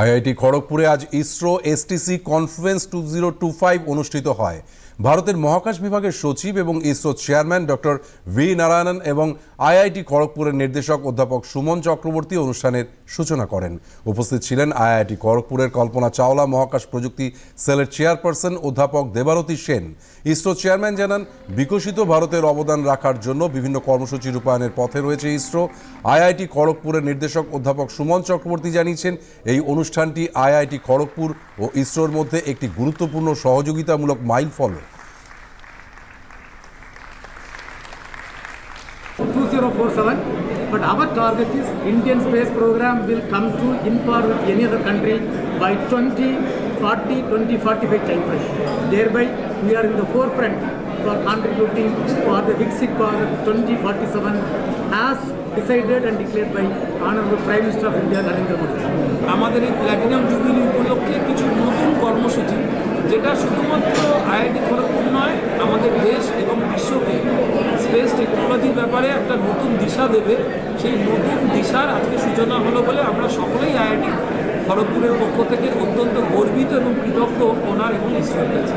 IIT খড়গপুরে আজ ISRO STC conference two zero two five অনুষ্ঠিত হয়। ভারতের মহাকাশ বিভাগের সচিব এবং ISRO chairman doctor V Narayanan এবং আইআইটি খড়গপুরের নির্দেশক অধ্যাপক সুমন চক্রবর্তী অনুষ্ঠানের সূচনা করেন। উপস্থিত ছিলেন আইআইটি খড়গপুরের কল্পনা চাওলা মহাকাশ প্রযুক্তি সেলের চেয়ারপারসন অধ্যাপক দেবারতী সেন। ইসরো চেয়ারম্যান জানান, বিকশিত ভারতের অবদান রাখার জন্য বিভিন্ন কর্মসূচি রূপায়ণের পথে রয়েছে ইসরো। আইআইটি খড়গপুরের নির্দেশক অধ্যাপক সুমন চক্রবর্তী জানিয়েছেন, এই অনুষ্ঠানটি আইআইটি খড়গপুর ও ইসরোর মধ্যে একটি গুরুত্বপূর্ণ সহযোগিতামূলক মাইল ফলক 2047 but our target is indian space program will come to in par with any other country by 2040 2045 time frame thereby we are in the forefront for contributing for the Viksit Bharat 2047 as decided and declared by honorable prime minister of india narendra modi আমাদের এই platinum jubilee উপলক্ষে কিছু নতুন কর্মসূচি যেটা শুধুমাত্র IIT Kharagpur নয় আমাদের দেশ এবং বিশ্বকে টেকনোলজির ব্যাপারে একটা নতুন দিশা দেবে। সেই নতুন দিশার আজকে সূচনা হলো বলে আমরা সকলেই আইআইটি খড়গপুরের পক্ষ থেকে অত্যন্ত গর্বিত এবং কৃতজ্ঞ ওনার এবং ইসরোর কাছে।